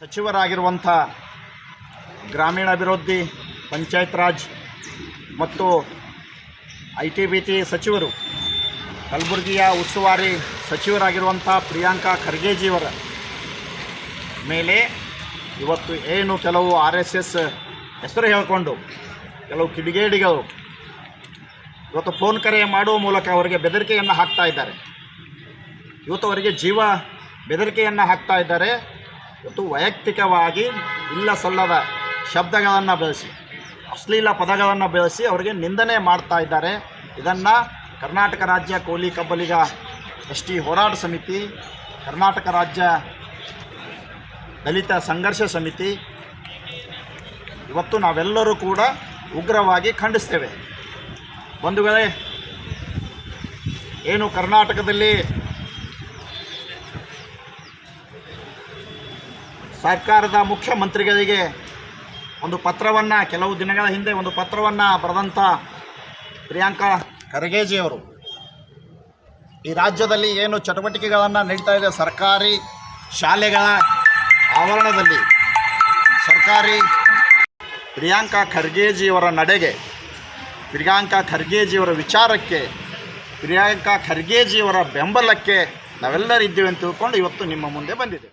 ಸಚಿವರಾಗಿರುವಂಥ ಗ್ರಾಮೀಣಾಭಿವೃದ್ಧಿ ಪಂಚಾಯತ್ ರಾಜ್ ಮತ್ತು I T B T ಸಚಿವರು, ಕಲಬುರಗಿಯ ಉಸ್ತುವಾರಿ ಸಚಿವರಾಗಿರುವಂಥ ಪ್ರಿಯಾಂಕಾ ಖರ್ಗೆಜಿಯವರ ಮೇಲೆ ಇವತ್ತು ಏನು ಕೆಲವು ಆರ್ ಎಸ್ ಎಸ್ ಹೆಸರು ಹೇಳಿಕೊಂಡು, ಕೆಲವು ಕಿಡಿಗೇಡಿಗಳು ಇವತ್ತು ಫೋನ್ ಕರೆ ಮಾಡುವ ಮೂಲಕ ಅವರಿಗೆ ಬೆದರಿಕೆಯನ್ನು ಹಾಕ್ತಾ ಇದ್ದಾರೆ. ಇವತ್ತು ಅವರಿಗೆ ಜೀವ ಬೆದರಿಕೆಯನ್ನು ಹಾಕ್ತಾ ಇದ್ದಾರೆ. ಇವತ್ತು ವೈಯಕ್ತಿಕವಾಗಿ ಇಲ್ಲ ಸಲ್ಲದ ಶಬ್ದಗಳನ್ನು ಬೆಳೆಸಿ, ಅಶ್ಲೀಲ ಪದಗಳನ್ನು ಬೆಳೆಸಿ ಅವರಿಗೆ ನಿಂದನೆ ಮಾಡ್ತಾ ಇದ್ದಾರೆ. ಇದನ್ನು ಕರ್ನಾಟಕ ರಾಜ್ಯ ಕೋಲಿ ಕಬ್ಬಲಿಗ ಎಸ್ ಟಿ ಹೋರಾಟ ಸಮಿತಿ, ಕರ್ನಾಟಕ ರಾಜ್ಯ ದಲಿತ ಸಂಘರ್ಷ ಸಮಿತಿ, ಇವತ್ತು ನಾವೆಲ್ಲರೂ ಕೂಡ ಉಗ್ರವಾಗಿ ಖಂಡಿಸ್ತೇವೆ. ವೇಳೆ ಏನು ಕರ್ನಾಟಕದಲ್ಲಿ ಸರ್ಕಾರದ ಮುಖ್ಯಮಂತ್ರಿಗಳಿಗೆ ಒಂದು ಪತ್ರವನ್ನು ಕೆಲವು ದಿನಗಳ ಹಿಂದೆ ಒಂದು ಪತ್ರವನ್ನು ಬರೆದಂಥ ಪ್ರಿಯಾಂಕಾ ಖರ್ಗೆಜಿಯವರು. ಈ ರಾಜ್ಯದಲ್ಲಿ ಏನು ಚಟುವಟಿಕೆಗಳನ್ನು ನಡೀತಾ ಇದೆ, ಸರ್ಕಾರಿ ಶಾಲೆಗಳ ಆವರಣದಲ್ಲಿ. ಸರ್ಕಾರಿ ಪ್ರಿಯಾಂಕಾ ಖರ್ಗೆಜಿಯವರ ನಡೆಗೆ, ಪ್ರಿಯಾಂಕಾ ಖರ್ಗೆಜಿಯವರ ವಿಚಾರಕ್ಕೆ, ಪ್ರಿಯಾಂಕಾ ಖರ್ಗೆಜಿಯವರ ಬೆಂಬಲಕ್ಕೆ ನಾವೆಲ್ಲರಿದ್ದೀವಿ ಅಂತ ತಿಳ್ಕೊಂಡು ಇವತ್ತು ನಿಮ್ಮ ಮುಂದೆ ಬಂದಿದೆ.